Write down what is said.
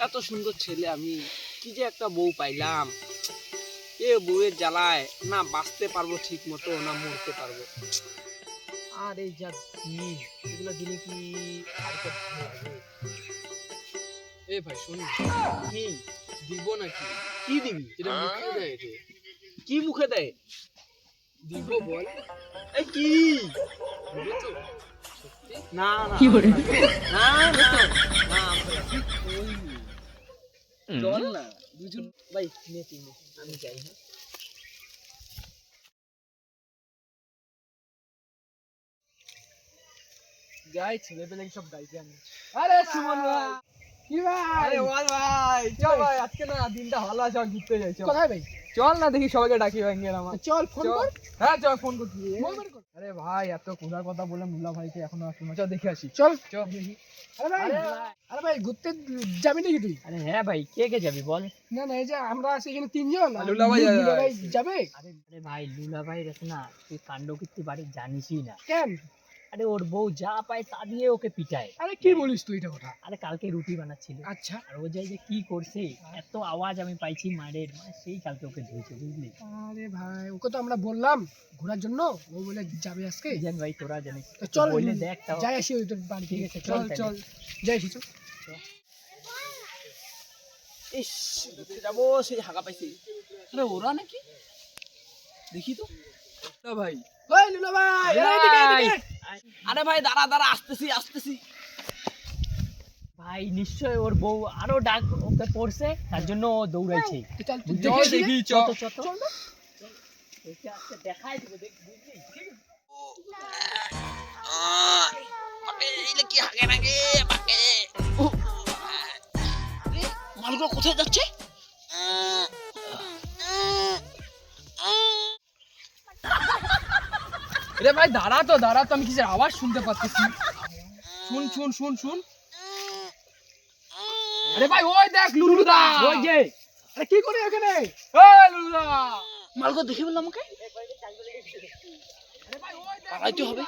এত সুন্দর ছেলে আমি কি যে একটা বউ পাইলাম এ বউয়ের জ্বালায় না বাঁচতে পারব ঠিক মতো না মরতে পারব আর এই যা দিন এগুলো দিনে কি? এ ভাই শোন না। কি দিব নাকি কি দিবি যেটা মুখে দেয় রে কি মুখে দেয় দিব বল এই কি? না না কি করে? না না না তুই কইবি। চল না দুজন ভাই নে তুই আমি যাই হ্যাঁ। গাই ছেলে পেলে সব গাইতে আমি আরে সুমন ভাই! কি ভাই? আরে ওয়াল ভাই চল ভাই? আজকে না দিনটা ভালো আছে ঘুরতে যাই চল। কোথায় ভাই? চল না দেখি সবাইকে ডাকি ব্যাঙ্গের আমার চল ফোন কর। হ্যাঁ চল ফোন করছি। আরে ভাই এত খোঁজার কথা বললাম মুল্লা ভাইকে এখনও আসলো না। চল দেখে আসি। চল। চল। আরে ভাই আরে ভাই ঘুরতে যাবি নাকি তুই? আরে হ্যাঁ ভাই কে কে যাবি বল? না না এই যে আমরা আছি এখানে তিনজন। লুলা ভাই যাবে। লুলা ভাই যাবে? আরে আরে ভাই লুলা ভাই রেখে না তুই কাণ্ড কীর্তি বাড়ি জানিসই না। কেন? আরে ওর বউ যা পায় তা দিয়ে ওকে পিটায়। আরে কি বলিস তুই এটা কথা? আরে কালকে রুটি বানাচ্ছিল। আচ্ছা। আর ও যে যে কি করছে এত আওয়াজ আমি পাইছি মারের মানে সেই কালকে ওকে ধুয়েছে বুঝলি? আরে ভাই ওকে তো আমরা বললাম ঘোরার জন্য। ও বলে যাবে আজকে? জান ভাই তোরা জানিস। তো চল বললে দেখ তাও। যাই আসি ওই তোর বাড়ি ঠিক আছে, চল চল যাই আসি চল। ইস যাব সেই হাগা পাইছি। আরে ওরা নাকি? দেখি তো। না ভাই। লুলা ভাই এদিকে, এদিকে। আরে ভাই দাঁড়া দাঁড়া আসতেছি আসতেছি। ভাই নিশ্চয় ওর বউ আরও ডাক ওকে পড়ছে তার জন্য ও দৌড়াইছে। দেখে দেখাই দেবো দেখ বুঝলি? মালগুলো কোথায় যাচ্ছে? রে ভাই দাঁড়া তো দাঁড়া তো আমি কিসের আওয়াজ শুনতে পাচ্ছি? শুন শুন শুন শুন আরে ভাই ওই দেখ লুলুদা। ওই যে আরে কি করে এখানে? এই লুলুদা। মালগো দেখে বললাম আমাকে পালাইতে হবে।